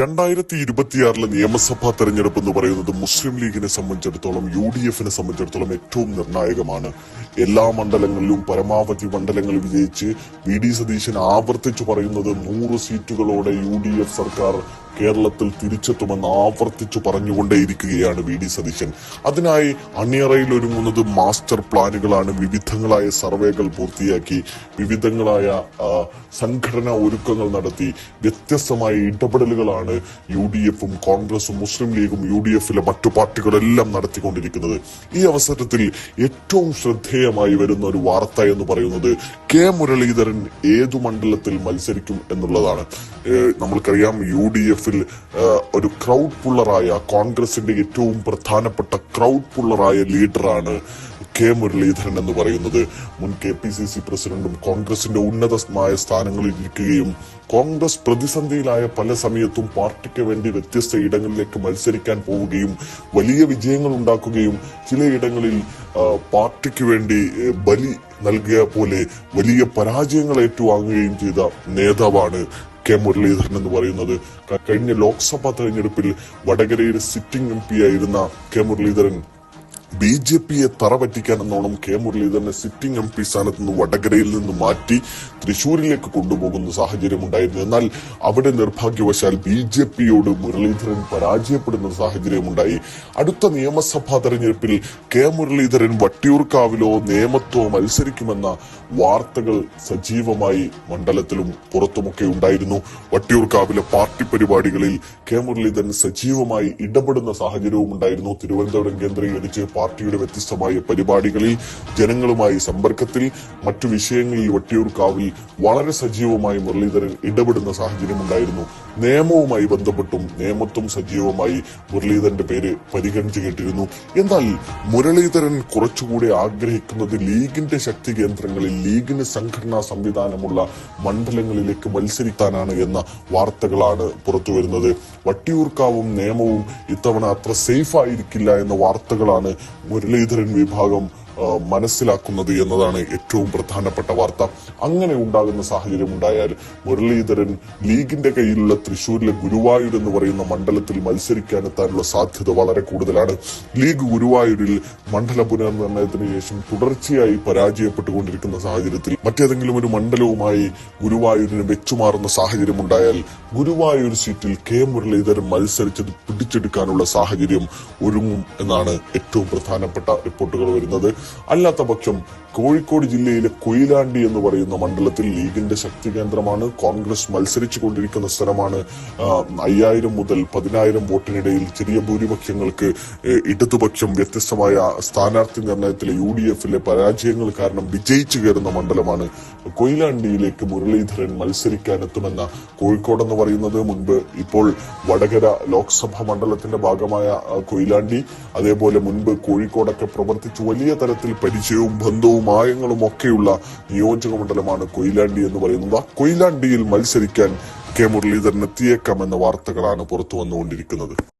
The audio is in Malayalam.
രണ്ടായിരത്തി ഇരുപത്തിയാറിലെ നിയമസഭാ തെരഞ്ഞെടുപ്പ് എന്ന് പറയുന്നത് മുസ്ലിം ലീഗിനെ സംബന്ധിച്ചിടത്തോളം യു ഡി എഫിനെ സംബന്ധിച്ചിടത്തോളം ഏറ്റവും നിർണായകമാണ്. എല്ലാ മണ്ഡലങ്ങളിലും പരമാവധി മണ്ഡലങ്ങൾ വിജയിച്ച് വി ഡി സതീശൻ ആവർത്തിച്ചു പറയുന്നത് നൂറ് സീറ്റുകളോടെ യു ഡി എഫ് സർക്കാർ കേരളത്തിൽ തിരിച്ചെത്തുമെന്ന് ആവർത്തിച്ചു പറഞ്ഞുകൊണ്ടേയിരിക്കുകയാണ് വി ഡി സതീശൻ. അതിനായി അണിയറയിൽ ഒരുങ്ങുന്നത് മാസ്റ്റർ പ്ലാനുകളാണ് വിവിധങ്ങളായ സർവേകൾ പൂർത്തിയാക്കി വിവിധങ്ങളായ സംഘടനാ ഒരുക്കങ്ങൾ നടത്തി വ്യത്യസ്തമായ ഇടപെടലുകളാണ് യു ഡി എഫും കോൺഗ്രസും മുസ്ലിം ലീഗും യു ഡി എഫിലെ മറ്റു പാർട്ടികളെല്ലാം നടത്തിക്കൊണ്ടിരിക്കുന്നത്. ഈ അവസരത്തിൽ ഏറ്റവും ശ്രദ്ധേയമായി വരുന്ന ഒരു വാർത്ത എന്ന് പറയുന്നത് കെ മുരളീധരൻ ഏതു മണ്ഡലത്തിൽ മത്സരിക്കും എന്നുള്ളതാണ്. നമ്മൾക്കറിയാം യു ഡി എഫിൽ ഒരു ക്രൗഡ് പുള്ളറായ കോൺഗ്രസിന്റെ ഏറ്റവും പ്രധാനപ്പെട്ട ക്രൗഡ് പുള്ളറായ ലീഡറാണ് കെ മുരളീധരൻ എന്ന് പറയുന്നത്. മുൻ കെ പി സി സി പ്രസിഡന്റും കോൺഗ്രസിന്റെ ഉന്നതമായ സ്ഥാനങ്ങളിൽ ഇരിക്കുകയും കോൺഗ്രസ് പ്രതിസന്ധിയിലായ പല സമയത്തും പാർട്ടിക്ക് വേണ്ടി വ്യത്യസ്ത ഇടങ്ങളിലേക്ക് മത്സരിക്കാൻ പോവുകയും വലിയ വിജയങ്ങൾ ഉണ്ടാക്കുകയും ചിലയിടങ്ങളിൽ പാർട്ടിക്ക് വേണ്ടി ബലി നൽകിയ പോലെ വലിയ പരാജയങ്ങൾ ഏറ്റുവാങ്ങുകയും ചെയ്ത നേതാവാണ് കെ മുരളീധരൻ എന്ന് പറയുന്നത്. കഴിഞ്ഞ ലോക്സഭാ തെരഞ്ഞെടുപ്പിൽ വടകരയിൽ സിറ്റിംഗ് എം പി ആയിരുന്ന കെ മുരളീധരൻ ബി ജെ പിയെ തറപറ്റിക്കാൻ എന്നോണം കെ മുരളീധരനെ സിറ്റിംഗ് എം പി സ്ഥാനത്ത് നിന്ന് വടകരയിൽ നിന്ന് മാറ്റി തൃശൂരിലേക്ക് കൊണ്ടുപോകുന്ന സാഹചര്യം ഉണ്ടായിരുന്നു എന്നാൽ അവിടെ നിർഭാഗ്യവശാൽ ബി ജെ പിയോട് മുരളീധരൻ പരാജയപ്പെടുന്ന സാഹചര്യമുണ്ടായി. അടുത്ത നിയമസഭാ തെരഞ്ഞെടുപ്പിൽ കെ മുരളീധരൻ വട്ടിയൂർക്കാവിലോ നേമത്തോ മത്സരിക്കുമെന്ന വാർത്തകൾ സജീവമായി മണ്ഡലത്തിലും പുറത്തുമൊക്കെ ഉണ്ടായിരുന്നു. വട്ടിയൂർക്കാവിലെ പാർട്ടി പരിപാടികളിൽ കെ മുരളീധരൻ സജീവമായി ഇടപെടുന്ന സാഹചര്യവും ഉണ്ടായിരുന്നു തിരുവനന്തപുരം കേന്ദ്രീകരിച്ച് പാർട്ടിയുടെ വ്യത്യസ്തമായ പരിപാടികളിൽ ജനങ്ങളുമായി സമ്പർക്കത്തിൽ മറ്റു വിഷയങ്ങളിൽ വട്ടിയൂർക്കാവിൽ വളരെ സജീവമായി മുരളീധരൻ ഇടപെടുന്ന സാഹചര്യം ഉണ്ടായിരുന്നു. നിയമവുമായി ബന്ധപ്പെട്ടും നിയമത്തും സജീവമായി മുരളീധരന്റെ പേര് പരിഗണിച്ചു കേട്ടിരുന്നു. എന്നാൽ മുരളീധരൻ കുറച്ചുകൂടി ആഗ്രഹിക്കുന്നത് ലീഗിന്റെ ശക്തി കേന്ദ്രങ്ങളിൽ ലീഗിന് സംഘടനാ സംവിധാനമുള്ള മണ്ഡലങ്ങളിലേക്ക് മത്സരിക്കാനാണ് എന്ന വാർത്തകളാണ് പുറത്തു വരുന്നത് വട്ടിയൂർക്കാവും നിയമവും ഇത്തവണ അത്ര സേഫ് ആയിരിക്കില്ല എന്ന വാർത്തകളാണ് മുരളീധരൻ വിഭാഗം മനസ്സിലാക്കുന്നത് എന്നതാണ് ഏറ്റവും പ്രധാനപ്പെട്ട വാർത്ത. അങ്ങനെ ഉണ്ടാകുന്ന സാഹചര്യം ഉണ്ടായാൽ മുരളീധരൻ ലീഗിന്റെ കയ്യിലുള്ള തൃശൂരിലെ ഗുരുവായൂർ എന്ന് പറയുന്ന മണ്ഡലത്തിൽ മത്സരിക്കാനെത്താനുള്ള സാധ്യത വളരെ കൂടുതലാണ്. ലീഗ് ഗുരുവായൂരിൽ മണ്ഡല പുനർനിർണയത്തിന് ശേഷം തുടർച്ചയായി പരാജയപ്പെട്ടുകൊണ്ടിരിക്കുന്ന സാഹചര്യത്തിൽ മറ്റേതെങ്കിലും ഒരു മണ്ഡലവുമായി ഗുരുവായൂരിന് വെച്ചുമാറുന്ന സാഹചര്യം ഉണ്ടായാൽ ഗുരുവായൂർ സീറ്റിൽ കെ മുരളീധരൻ മത്സരിച്ചത് പിടിച്ചെടുക്കാനുള്ള സാഹചര്യം ഒരുങ്ങും എന്നാണ് ഏറ്റവും പ്രധാനപ്പെട്ട റിപ്പോർട്ടുകൾ വരുന്നത്. അല്ലാത്ത പക്ഷം കോഴിക്കോട് ജില്ലയിലെ കൊയിലാണ്ടി എന്ന് പറയുന്ന മണ്ഡലത്തിൽ ലീഗിന്റെ ശക്തി കേന്ദ്രമാണ്. കോൺഗ്രസ് മത്സരിച്ചു കൊണ്ടിരിക്കുന്ന സ്ഥലമാണ് അയ്യായിരം മുതൽ പതിനായിരം വോട്ടിനിടയിൽ ചെറിയ ഭൂരിപക്ഷങ്ങൾക്ക് ഇടതുപക്ഷം വ്യത്യസ്തമായ സ്ഥാനാർത്ഥി നിർണയത്തിലെ യു ഡി എഫിലെ പരാജയങ്ങൾ കാരണം വിജയിച്ചു കയറുന്ന മണ്ഡലമാണ്. കൊയിലാണ്ടിയിലേക്ക് മുരളീധരൻ മത്സരിക്കാനെത്തുമെന്ന കോഴിക്കോട് എന്ന് പറയുന്നത് മുൻപ് ഇപ്പോൾ വടകര ലോക്സഭാ മണ്ഡലത്തിന്റെ ഭാഗമായ കൊയിലാണ്ടി. അതേപോലെ മുൻപ് കോഴിക്കോടൊക്കെ പ്രവർത്തിച്ചു. വലിയ തരത്തിൽ പരിചയവും ബന്ധവും ആയങ്ങളും ഒക്കെയുള്ള നിയോജക മണ്ഡലമാണ് കൊയിലാണ്ടി എന്ന് പറയുന്നത്. ആ കൊയിലാണ്ടിയിൽ മത്സരിക്കാൻ കെ മുരളീധരൻ എത്തിയേക്കാമെന്ന വാർത്തകളാണ് പുറത്തു വന്നുകൊണ്ടിരിക്കുന്നത്.